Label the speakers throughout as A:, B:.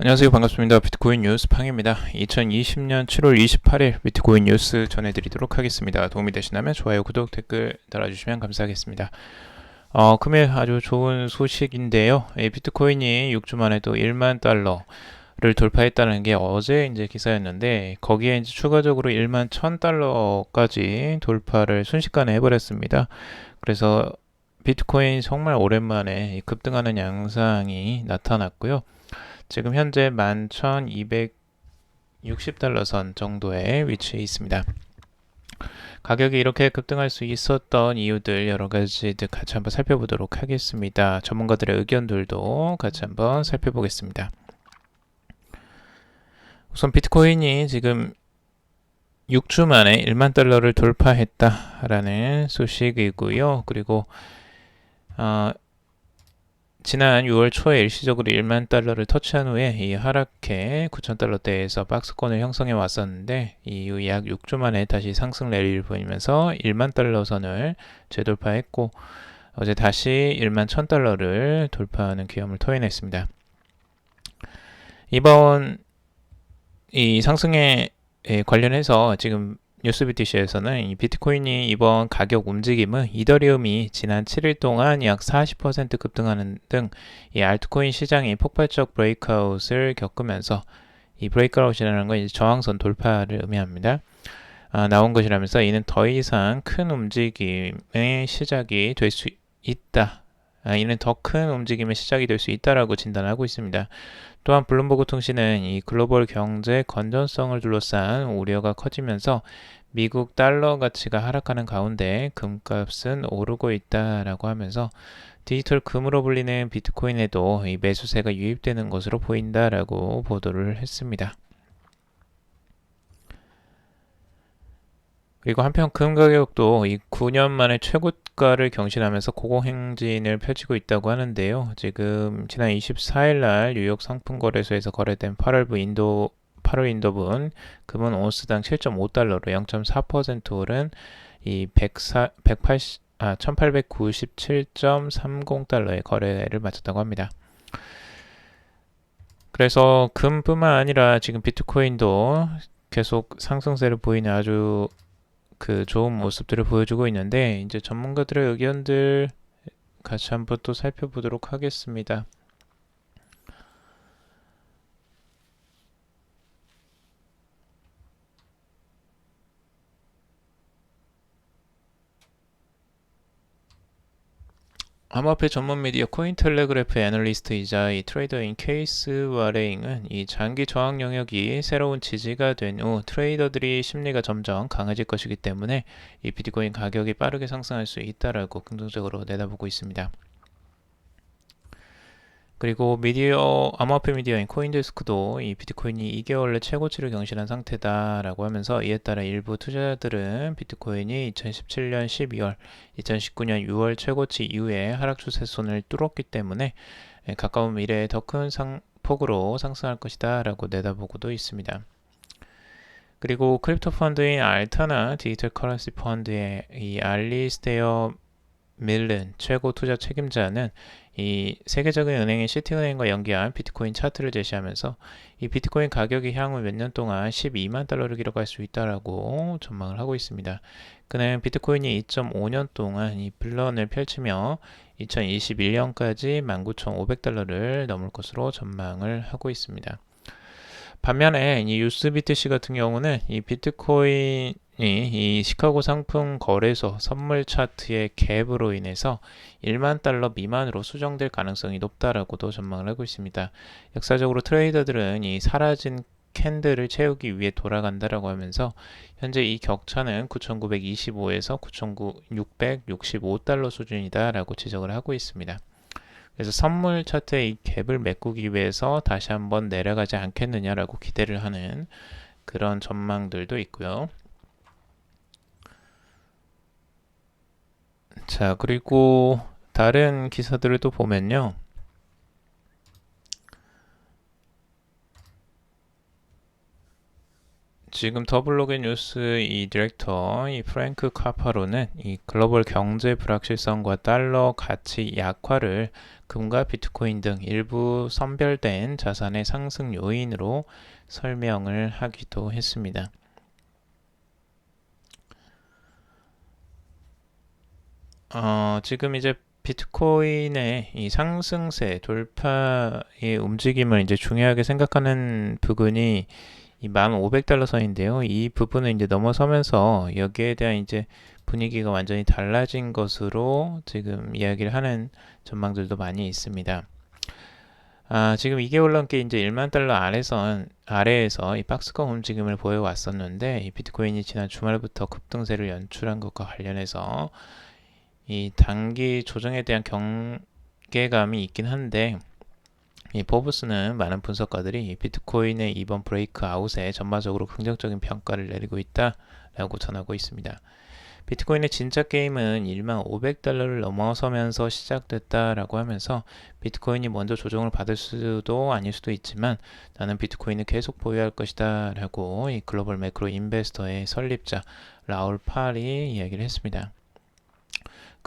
A: 안녕하세요. 반갑습니다. 비트코인 뉴스 팡입니다. 2020년 7월 28일 비트코인 뉴스 전해드리도록 하겠습니다. 도움이 되시다면 좋아요, 구독, 댓글 달아주시면 감사하겠습니다. 어, 금일 아주 좋은 소식인데요. 이 비트코인이 6주 만에 도 1만 달러를 돌파했다는 게 어제 이제 기사였는데 거기에 이제 추가적으로 1만 1000 달러까지 돌파를 순식간에 해버렸습니다. 그래서 비트코인 정말 오랜만에 급등하는 양상이 나타났고요. 지금 현재 11,260달러 선 정도의 위치에 있습니다. 가격이 이렇게 급등할 수 있었던 이유들 여러 가지들 같이 한번 살펴보도록 하겠습니다. 전문가들의 의견들도 같이 한번 살펴보겠습니다. 우선 비트코인이 지금 6주 만에 1만 달러를 돌파했다라는 소식이고요. 그리고 어, 지난 6월 초에 일시적으로 1만 달러를 터치한 후에 이 하락해 9천 달러대에서 박스권을 형성해 왔었는데 이후 약 6주 만에 다시 상승 랠리를 보이면서 1만 달러 선을 재돌파했고 어제 다시 1만 1천 달러를 돌파하는 기염을 토해냈습니다. 이번 이 상승에 관련해서 지금 뉴스비티시에서는 이 비트코인이 이번 가격 움직임은 이더리움이 지난 7일 동안 약 40% 급등하는 등 이 알트코인 시장이 폭발적 브레이크아웃을 겪으면서 이 브레이크아웃이라는 건 이제 저항선 돌파를 의미합니다. 아, 나온 것이라면서 이는 더 이상 큰 움직임의 시작이 될 수 있다. 아, 이는 더 큰 움직임의 시작이 될 수 있다라고 진단하고 있습니다. 또한 블룸버그 통신은 이 글로벌 경제 건전성을 둘러싼 우려가 커지면서 미국 달러 가치가 하락하는 가운데 금값은 오르고 있다라고 하면서 디지털 금으로 불리는 비트코인에도 이 매수세가 유입되는 것으로 보인다라고 보도를 했습니다. 그리고 한편 금 가격도 이 9년 만에 최고 가를 경신하면서 고공행진을 펼치고 있다고 하는데요. 지금 지난 24일 날 뉴욕 상품거래소에서 거래된 8월부 인도 8월 인도분 금은 온스당 7.5달러로 0.4% 오른 이 104, 180, 아, 1897.30달러의 거래를 마쳤다고 합니다. 그래서 금뿐만 아니라 지금 비트코인도 계속 상승세를 보이는 아주 그 좋은 모습들을 보여주고 있는데 이제 전문가들의 의견들 같이 한번 또 살펴보도록 하겠습니다. 암호화폐 전문 미디어 코인텔레그래프 애널리스트이자 이 트레이더인 케이스 와레잉은 이 장기 저항 영역이 새로운 지지가 된 후 트레이더들이 심리가 점점 강해질 것이기 때문에 이 비트코인 가격이 빠르게 상승할 수 있다라고 긍정적으로 내다보고 있습니다. 그리고 미디어 암호화폐 미디어인 코인데스크도 이 비트코인이 2개월 내 최고치를 경신한 상태다라고 하면서 이에 따라 일부 투자자들은 비트코인이 2017년 12월, 2019년 6월 최고치 이후에 하락 추세선을 뚫었기 때문에 가까운 미래에 더 큰 폭으로 상승할 것이다라고 내다보고도 있습니다. 그리고 크립토 펀드인 알타나 디지털 커런시 펀드의 이 알리스테어 밀른 최고 투자 책임자는 이 세계적인 은행인 시티은행과 연계한 비트코인 차트를 제시하면서 이 비트코인 가격이 향후 몇 년 동안 12만 달러를 기록할 수 있다라고 전망을 하고 있습니다. 그는 비트코인이 2.5년 동안 이 블런을 펼치며 2021년까지 19,500달러를 넘을 것으로 전망을 하고 있습니다. 반면에 이 유스비트C 같은 경우는 이 비트코인 이 시카고 상품 거래소 선물 차트의 갭으로 인해서 1만 달러 미만으로 수정될 가능성이 높다라고도 전망을 하고 있습니다. 역사적으로 트레이더들은 이 사라진 캔들을 채우기 위해 돌아간다라고 하면서 현재 이 격차는 9,925에서 9,665달러 수준이다라고 지적을 하고 있습니다. 그래서 선물 차트의 이 갭을 메꾸기 위해서 다시 한번 내려가지 않겠느냐라고 기대를 하는 그런 전망들도 있고요. 자, 그리고 다른 기사들을 또 보면요. 지금 더블로그 뉴스 이 디렉터 이 프랭크 카파로는 이 글로벌 경제 불확실성과 달러 가치 약화를 금과 비트코인 등 일부 선별된 자산의 상승 요인으로 설명을 하기도 했습니다. 어, 지금 이제 비트코인의 이 상승세 돌파의 움직임을 이제 중요하게 생각하는 부분이 이 1500달러 선인데요. 이 부분을 이제 넘어서면서 여기에 대한 이제 분위기가 완전히 달라진 것으로 지금 이야기를 하는 전망들도 많이 있습니다. 아, 지금 2개월 넘게 이제 1만 달러 아래선, 아래에서 이 박스권 움직임을 보여왔었는데, 이 비트코인이 지난 주말부터 급등세를 연출한 것과 관련해서 이 단기 조정에 대한 경계감이 있긴 한데, 이 포브스는 많은 분석가들이 비트코인의 이번 브레이크 아웃에 전반적으로 긍정적인 평가를 내리고 있다라고 전하고 있습니다. 비트코인의 진짜 게임은 1만 500달러를 넘어서면서 시작됐다라고 하면서 비트코인이 먼저 조정을 받을 수도 아닐 수도 있지만 나는 비트코인을 계속 보유할 것이다 라고 이 글로벌 매크로 인베스터의 설립자 라울 팔이 이야기를 했습니다.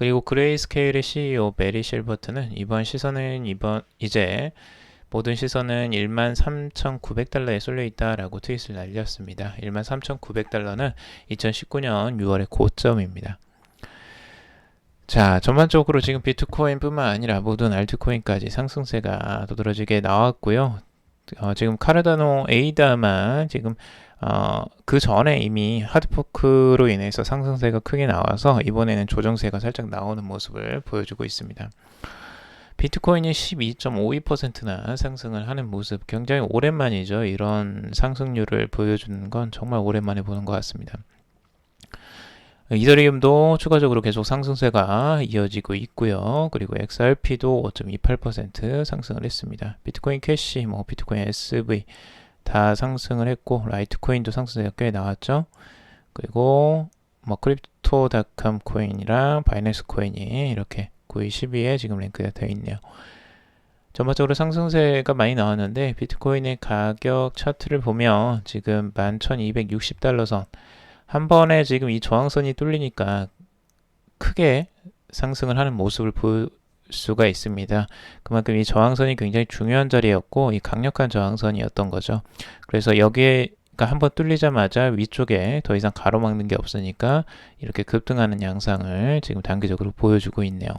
A: 그리고 그레이스케일의 CEO 메리 실버트는 이번 시선은 이번 이제 모든 시선은 1만 3,900달러에 쏠려 있다라고 트윗을 날렸습니다. 1만 3,900달러는 2019년 6월의 고점입니다. 자, 전반적으로 지금 비트코인뿐만 아니라 모든 알트코인까지 상승세가 도드라지게 나왔고요. 어, 지금 카르다노 에이다만 지금 어, 그 전에 이미 하드포크로 인해서 상승세가 크게 나와서 이번에는 조정세가 살짝 나오는 모습을 보여주고 있습니다. 비트코인이 12.52%나 상승을 하는 모습 굉장히 오랜만이죠. 이런 상승률을 보여주는 건 정말 오랜만에 보는 것 같습니다. 이더리움도 추가적으로 계속 상승세가 이어지고 있고요. 그리고 XRP도 5.28% 상승을 했습니다. 비트코인 캐시, 뭐 비트코인 SV 다 상승을 했고 라이트코인도 상승세가 꽤 나왔죠. 그리고 뭐 크립토닷컴 코인이랑 바이낸스 코인이 이렇게 9위 12에 지금 랭크가 되어 있네요. 전반적으로 상승세가 많이 나왔는데 비트코인의 가격 차트를 보면 지금 11,260달러 선 한 번에 지금 이 저항선이 뚫리니까 크게 상승을 하는 모습을 볼 수가 있습니다. 그만큼 이 저항선이 굉장히 중요한 자리였고 이 강력한 저항선이었던 거죠. 그래서 여기에 한번 뚫리자마자 위쪽에 더 이상 가로막는 게 없으니까 이렇게 급등하는 양상을 지금 단기적으로 보여주고 있네요.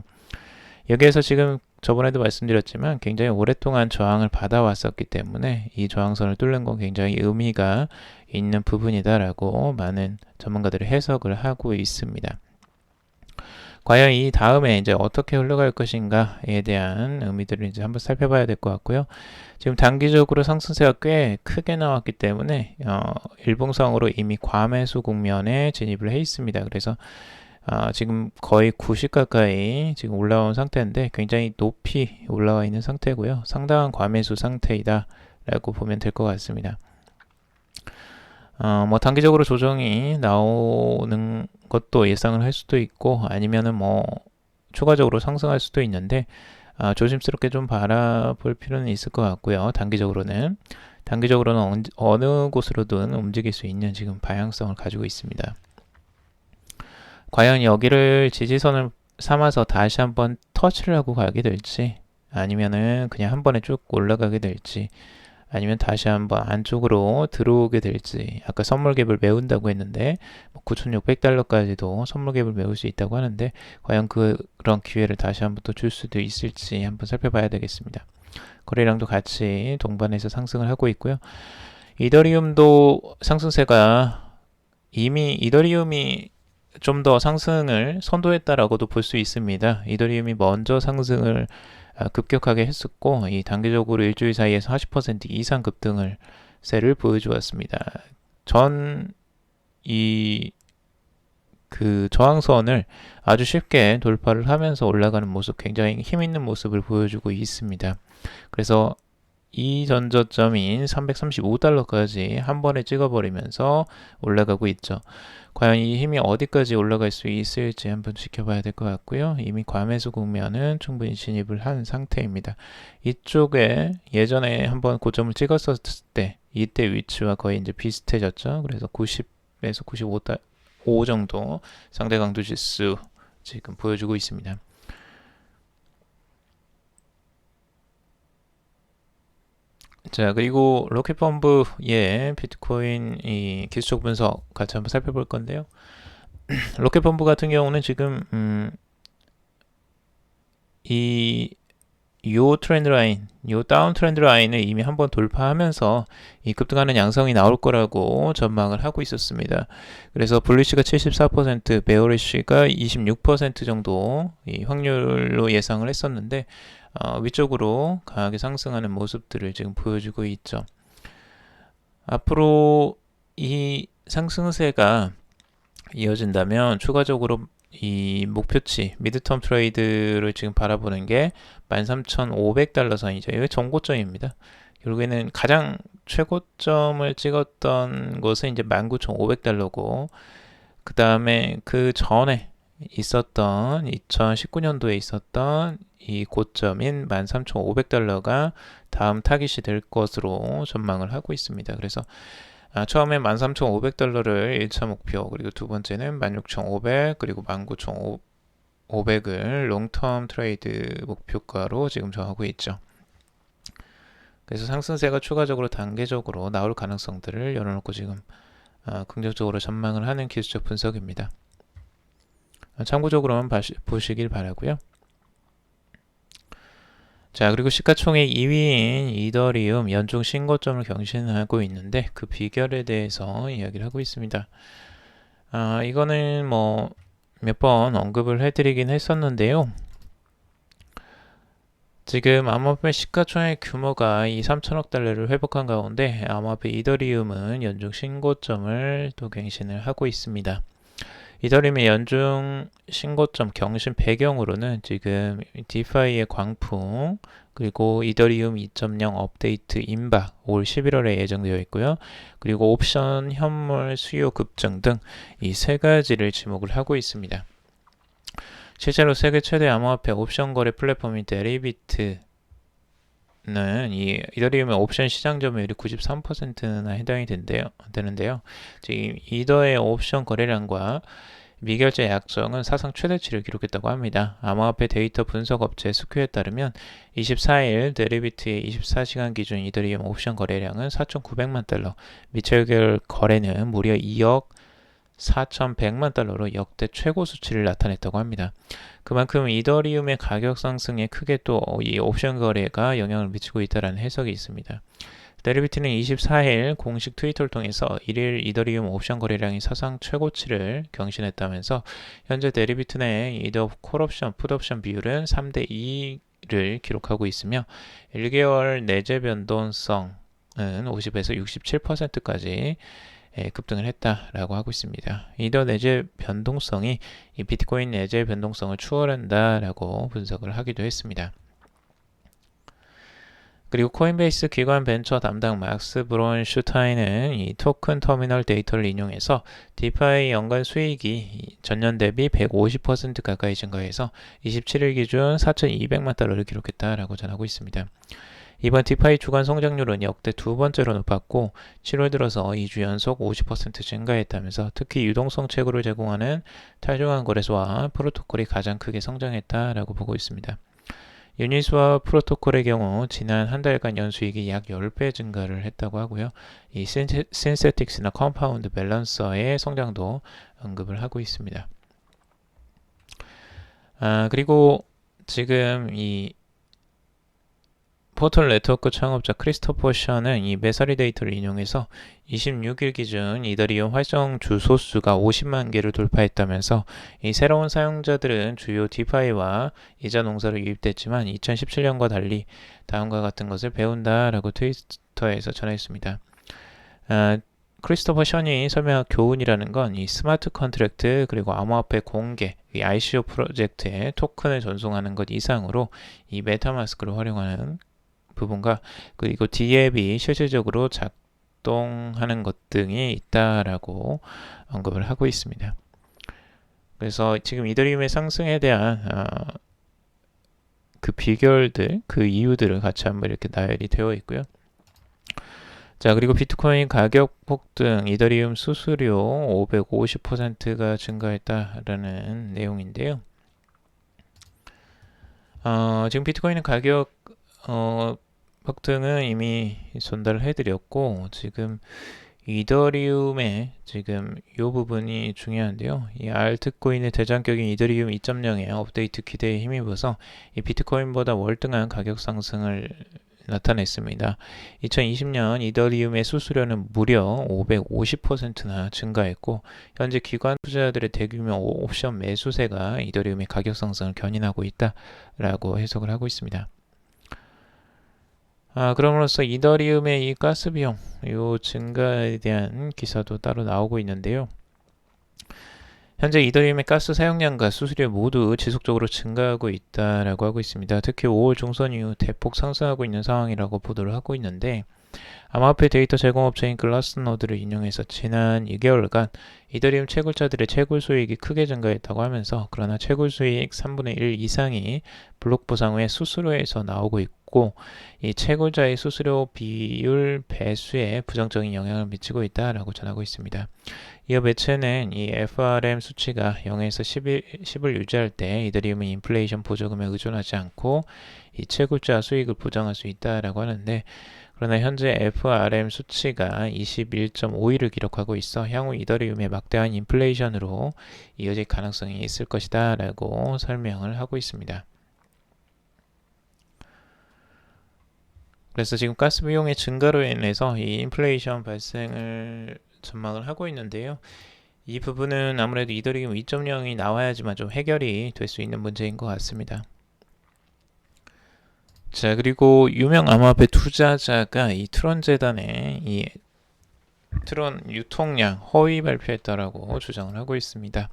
A: 여기에서 지금 저번에도 말씀드렸지만 굉장히 오랫동안 저항을 받아왔었기 때문에 이 저항선을 뚫는 건 굉장히 의미가 있는 부분이다라고 많은 전문가들이 해석을 하고 있습니다. 과연 이 다음에 이제 어떻게 흘러갈 것인가에 대한 의미들을 이제 한번 살펴봐야 될 것 같고요. 지금 단기적으로 상승세가 꽤 크게 나왔기 때문에 어, 일봉상으로 이미 과매수 국면에 진입을 해 있습니다. 그래서 아, 지금 거의 90 가까이 지금 올라온 상태인데 굉장히 높이 올라와 있는 상태고요. 상당한 과매수 상태이다 라고 보면 될 것 같습니다. 어, 뭐 단기적으로 조정이 나오는 것도 예상을 할 수도 있고 아니면은 뭐 추가적으로 상승할 수도 있는데 아, 조심스럽게 좀 바라볼 필요는 있을 것 같고요. 단기적으로는 단기적으로는 어느 곳으로든 움직일 수 있는 지금 방향성을 가지고 있습니다. 과연 여기를 지지선을 삼아서 다시 한번 터치를 하고 가게 될지 아니면은 그냥 한 번에 쭉 올라가게 될지 아니면 다시 한번 안쪽으로 들어오게 될지 아까 선물 갭을 메운다고 했는데 9,600달러까지도 뭐 선물 갭을 메울 수 있다고 하는데 과연 그, 그런 기회를 다시 한번 또 줄 수도 있을지 한번 살펴봐야 되겠습니다. 거래량도 같이 동반해서 상승을 하고 있고요. 이더리움도 상승세가 이미 이더리움이 좀 더 상승을 선도했다라고도 볼 수 있습니다. 이더리움이 먼저 상승을 아, 급격하게 했었고 이 단기적으로 일주일 사이에서 40% 이상 급등을 세를 보여주었습니다. 전 이 그 저항선을 아주 쉽게 돌파를 하면서 올라가는 모습 굉장히 힘 있는 모습을 보여주고 있습니다. 그래서 이 전저점인 335달러까지 한 번에 찍어버리면서 올라가고 있죠. 과연 이 힘이 어디까지 올라갈 수 있을지 한번 지켜봐야 될 것 같고요. 이미 과매수 국면은 충분히 진입을 한 상태입니다. 이쪽에 예전에 한번 고점을 찍었었을 때 이때 위치와 거의 이제 비슷해졌죠. 그래서 90에서 95 정도 상대 강도 지수 지금 보여주고 있습니다. 자 그리고 로켓펀브의 비트코인 이 기술적 분석 같이 한번 살펴볼 건데요. 로켓펀브 같은 경우는 지금 음, 이요 트렌드 라인, 요 다운 트렌드 라인을 이미 한번 돌파하면서 이 급등하는 양성이 나올 거라고 전망을 하고 있었습니다. 그래서 블리시가 74%, 베어리시가 26% 정도 이 확률로 예상을 했었는데 어, 위쪽으로 강하게 상승하는 모습들을 지금 보여주고 있죠. 앞으로 이 상승세가 이어진다면 추가적으로 이 목표치 미드텀 트레이드를 지금 바라보는 게 13,500달러 선이죠. 이게 정고점입니다. 결국에는 가장 최고점을 찍었던 곳은 이제 19,500달러고 그 다음에 그 전에 있었던 2019년도에 있었던 이 고점인 13,500달러가 다음 타깃이 될 것으로 전망을 하고 있습니다. 그래서 아, 처음에 13,500달러를 1차 목표, 그리고 두 번째는 16,500, 그리고 19,500을 롱텀 트레이드 목표가로 지금 정하고 있죠. 그래서 상승세가 추가적으로 단계적으로 나올 가능성들을 열어놓고 지금 아, 긍정적으로 전망을 하는 기술적 분석입니다. 아, 참고적으로만 보시길 바라고요. 자 그리고 시가총액 2위인 이더리움 연중 신고점을 경신하고 있는데 그 비결에 대해서 이야기를 하고 있습니다. 아 이거는 뭐 몇 번 언급을 해드리긴 했었는데요. 지금 암호화폐 시가총액 규모가 이 3천억 달러를 회복한 가운데 암호화폐 이더리움은 연중 신고점을 또 갱신을 하고 있습니다. 이더리움의 연중 신고점 경신 배경으로는 지금 디파이의 광풍 그리고 이더리움 2.0 업데이트 임박 올 11월에 예정되어 있고요. 그리고 옵션 현물 수요 급증 등 이 세 가지를 지목을 하고 있습니다. 실제로 세계 최대 암호화폐 옵션 거래 플랫폼인 데리비트 이 이더리움의 옵션 시장 점유율이 93%나 해당이 된대요, 되는데요. 지금 이더의 옵션 거래량과 미결제 약정은 사상 최대치를 기록했다고 합니다. 암호화폐 데이터 분석 업체 스큐에 따르면 24일 데리비트의 24시간 기준 이더리움 옵션 거래량은 4,900만 달러, 미철결 거래는 무려 2억 4,100만 달러로 역대 최고 수치를 나타냈다고 합니다. 그만큼 이더리움의 가격 상승에 크게 또 이 옵션 거래가 영향을 미치고 있다는 해석이 있습니다. 데리비트는 24일 공식 트위터를 통해서 1일 이더리움 옵션 거래량이 사상 최고치를 경신했다면서 현재 데리비트 내 이더 콜옵션, 풋옵션 비율은 3대 2를 기록하고 있으며 1개월 내재 변동성은 50에서 67%까지 예, 급등을 했다라고 하고 있습니다. 이더 내재 변동성이 이 비트코인 내재 변동성을 추월한다라고 분석을 하기도 했습니다. 그리고 코인베이스 기관 벤처 담당 막스 브론 슈타인은 이 토큰 터미널 데이터를 인용해서 디파이 연간 수익이 전년 대비 150% 가까이 증가해서 27일 기준 4,200만 달러를 기록했다라고 전하고 있습니다. 이번 디파이 주간 성장률은 역대 두 번째로 높았고 7월 들어서 2주 연속 50% 증가했다면서 특히 유동성 채굴을 제공하는 탈중앙 거래소와 프로토콜이 가장 크게 성장했다라고 보고 있습니다. 유니스와 프로토콜의 경우 지난 한 달간 연수익이 약 10배 증가를 했다고 하고요. 이 신세틱스나 컴파운드 밸런서의 성장도 언급을 하고 있습니다. 아, 그리고 지금 이 포털 네트워크 창업자 크리스토퍼 션은 이 메서리 데이터를 인용해서 26일 기준 이더리움 활성 주소 수가 50만 개를 돌파했다면서 이 새로운 사용자들은 주요 디파이와 이자 농사로 유입됐지만 2017년과 달리 다음과 같은 것을 배운다라고 트위터에서 전했습니다. 아, 크리스토퍼 션이 설명한 교훈이라는 건 이 스마트 컨트랙트 그리고 암호화폐 공개, 이 ICO 프로젝트에 토큰을 전송하는 것 이상으로 이 메타마스크를 활용하는 부분과 그리고 D앱이 실질적으로 작동하는 것 등이 있다라고 언급을 하고 있습니다. 그래서 지금 이더리움의 상승에 대한 어, 그 비결들, 그 이유들을 같이 한번 이렇게 나열이 되어 있고요. 자, 그리고 비트코인 가격 폭등, 이더리움 수수료 550%가 증가했다라는 내용인데요. 어, 지금 비트코인은 가격 어, 폭등은 이미 전달을 해드렸고 지금 이더리움의 지금 이 부분이 중요한데요. 이 알트코인의 대장격인 이더리움 2.0의 업데이트 기대에 힘입어서 이 비트코인보다 월등한 가격 상승을 나타냈습니다. 2020년 이더리움의 수수료는 무려 550%나 증가했고 현재 기관 투자자들의 대규모 옵션 매수세가 이더리움의 가격 상승을 견인하고 있다라고 해석을 하고 있습니다. 아, 그럼으로써 이더리움의 이 가스 비용 요 증가에 대한 기사도 따로 나오고 있는데요. 현재 이더리움의 가스 사용량과 수수료 모두 지속적으로 증가하고 있다라고 하고 있습니다. 특히 5월 중선 이후 대폭 상승하고 있는 상황이라고 보도를 하고 있는데 암호화폐 데이터 제공업체인 글라스노드를 인용해서 지난 2개월간 이더리움 채굴자들의 채굴 수익이 크게 증가했다고 하면서 그러나 채굴 수익 3분의 1 이상이 블록 보상 후에 수수료에서 나오고 있고 이 채굴자의 수수료 비율 배수에 부정적인 영향을 미치고 있다라고 전하고 있습니다. 이어 매체는 이 FRM 수치가 0에서 10을, 10을 유지할 때 이더리움은 인플레이션 보조금에 의존하지 않고 이 채굴자 수익을 보장할 수 있다라고 하는데 그러나 현재 FRM 수치가 21.51을 기록하고 있어 향후 이더리움의 막대한 인플레이션으로 이어질 가능성이 있을 것이다 라고 설명을 하고 있습니다. 그래서 지금 가스 비용의 증가로 인해서 이 인플레이션 발생을 전망을 하고 있는데요. 이 부분은 아무래도 이더리움 2.0이 나와야지만 좀 해결이 될 수 있는 문제인 것 같습니다. 자, 그리고 유명 암호화폐 투자자가 이 트론 재단의 이 트론 유통량 허위 발표했다라고 주장을 하고 있습니다.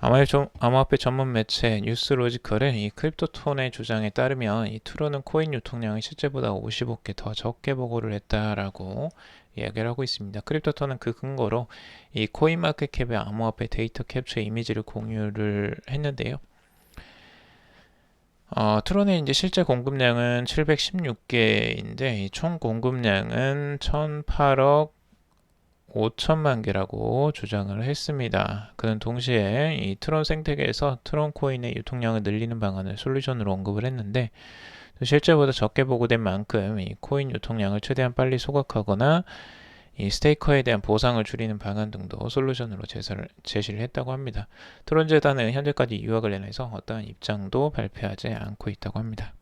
A: 암호화폐 전문 매체 뉴스로지컬의 이 크립토톤의 주장에 따르면 이 트론은 코인 유통량이 실제보다 55개 더 적게 보고를 했다라고 이야기를 하고 있습니다. 크립토톤은 그 근거로 이 코인마켓캡의 암호화폐 데이터 캡처 이미지를 공유를 했는데요. 어, 트론의 이제 실제 공급량은 716개인데 총 공급량은 1,008억 5천만 개라고 주장을 했습니다. 그는 동시에 이 트론 생태계에서 트론 코인의 유통량을 늘리는 방안을 솔루션으로 언급을 했는데 실제보다 적게 보고된 만큼 이 코인 유통량을 최대한 빨리 소각하거나 이 스테이커에 대한 보상을 줄이는 방안 등도 솔루션으로 제시를, 제시를 했다고 합니다. 트론 재단은 현재까지 이와 관련해서 어떠한 입장도 발표하지 않고 있다고 합니다.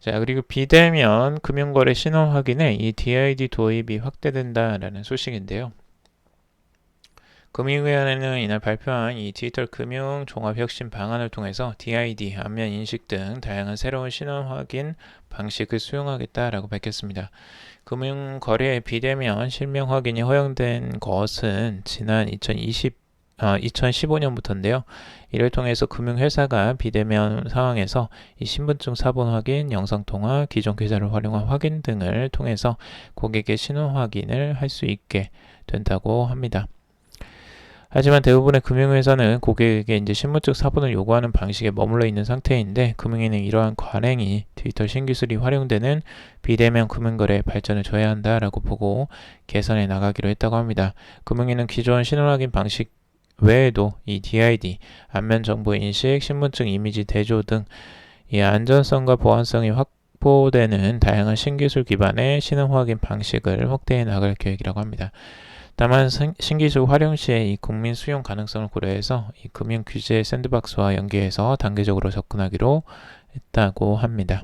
A: 자, 그리고 비대면 금융거래 신원 확인에 이 DID 도입이 확대된다라는 소식인데요. 금융위원회는 이날 발표한 이 디지털 금융 종합 혁신 방안을 통해서 DID, 안면 인식 등 다양한 새로운 신원 확인 방식을 수용하겠다라고 밝혔습니다. 금융 거래의 비대면 실명 확인이 허용된 것은 지난 2020 어, 2015년부터인데요. 이를 통해서 금융회사가 비대면 상황에서 이 신분증 사본 확인, 영상통화, 기존 계좌를 활용한 확인 등을 통해서 고객의 신원 확인을 할 수 있게 된다고 합니다. 하지만 대부분의 금융회사는 고객에게 이제 신분증 사본을 요구하는 방식에 머물러 있는 상태인데 금융위는 이러한 관행이 디지털 신기술이 활용되는 비대면 금융거래 발전을 줘야 한다라고 보고 개선해 나가기로 했다고 합니다. 금융위는 기존 신원 확인 방식 외에도 이 DID, 안면 정보 인식, 신분증 이미지 대조 등 이 안전성과 보안성이 확보되는 다양한 신기술 기반의 신원 확인 방식을 확대해 나갈 계획이라고 합니다. 다만 신기술 활용 시에 이 국민 수용 가능성을 고려해서 이 금융 규제 샌드박스와 연계해서 단계적으로 접근하기로 했다고 합니다.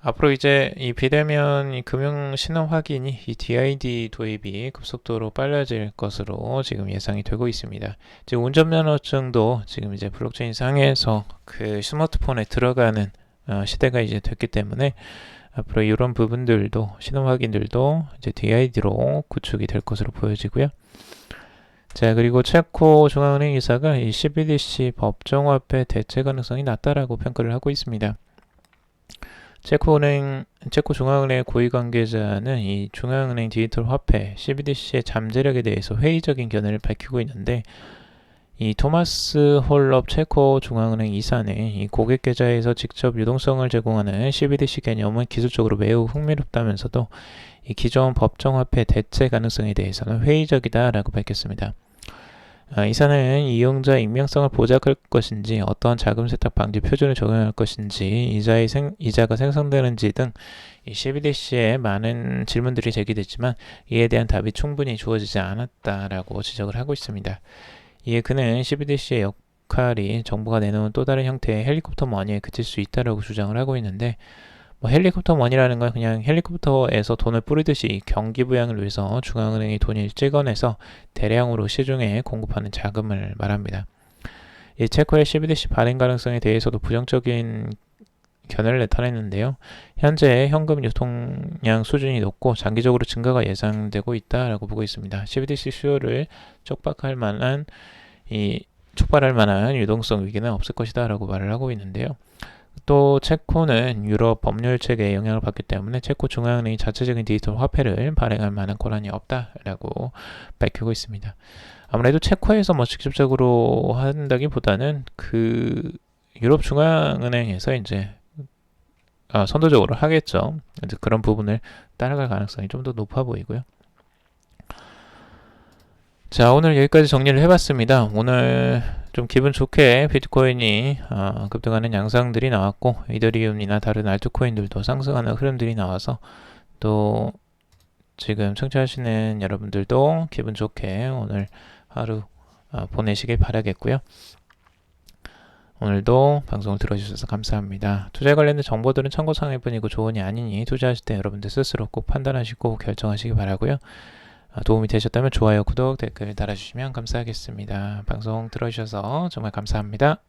A: 앞으로 이제 이 비대면 이 금융 신원 확인이 이 DID 도입이 급속도로 빨라질 것으로 지금 예상이 되고 있습니다. 지금 운전면허증도 지금 이제 블록체인 상에서 그 스마트폰에 들어가는 어, 시대가 이제 됐기 때문에 앞으로 이런 부분들도 신호 확인들도 이제 DID로 구축이 될 것으로 보여지고요. 자 그리고 체코 중앙은행 이사가 이 CBDC 법정화폐 대체 가능성이 낮다라고 평가를 하고 있습니다. 체코은행, 체코 중앙은행 고위 관계자는 이 중앙은행 디지털 화폐 CBDC의 잠재력에 대해서 회의적인 견해를 밝히고 있는데 이 토마스 홀럽 체코 중앙은행 이사는 이 고객 계좌에서 직접 유동성을 제공하는 CBDC 개념은 기술적으로 매우 흥미롭다면서도 이 기존 법정 화폐 대체 가능성에 대해서는 회의적이다라고 밝혔습니다. 아, 이사는 이용자 익명성을 보장할 것인지 어떠한 자금 세탁 방지 표준을 적용할 것인지 이자의 생, 이자가 생성되는지 등 이 CBDC에 많은 질문들이 제기됐지만 이에 대한 답이 충분히 주어지지 않았다라고 지적을 하고 있습니다. 이에 그는 CBDC의 역할이 정부가 내놓은 또 다른 형태의 헬리콥터 머니에 그칠 수 있다라고 주장을 하고 있는데 뭐 헬리콥터 머니라는 건 그냥 헬리콥터에서 돈을 뿌리듯이 경기 부양을 위해서 중앙은행이 돈을 찍어내서 대량으로 시중에 공급하는 자금을 말합니다. 이 체코의 CBDC 발행 가능성에 대해서도 부정적인 견해를 나타냈는데요. 현재 현금 유통량 수준이 높고 장기적으로 증가가 예상되고 있다라고 보고 있습니다. CBDC 수요를 촉박할 만한 이 촉발할 만한 유동성 위기는 없을 것이다라고 말을 하고 있는데요. 또 체코는 유럽 법률 체계에 영향을 받기 때문에 체코 중앙은행이 자체적인 디지털 화폐를 발행할 만한 권한이 없다라고 밝히고 있습니다. 아무래도 체코에서 뭐 직접적으로 한다기보다는 그 유럽 중앙은행에서 이제 아, 선도적으로 하겠죠. 이제 그런 부분을 따라갈 가능성이 좀 더 높아 보이고요. 자, 오늘 여기까지 정리를 해봤습니다. 오늘 좀 기분 좋게 비트코인이 어, 급등하는 양상들이 나왔고 이더리움이나 다른 알트코인들도 상승하는 흐름들이 나와서 또 지금 청취하시는 여러분들도 기분 좋게 오늘 하루 어, 보내시길 바라겠고요. 오늘도 방송을 들어주셔서 감사합니다. 투자에 관련된 정보들은 참고사항일 뿐이고 조언이 아니니 투자하실 때 여러분들 스스로 꼭 판단하시고 결정하시기 바라고요. 아, 도움이 되셨다면 좋아요, 구독, 댓글 달아주시면 감사하겠습니다. 방송 들어주셔서 정말 감사합니다.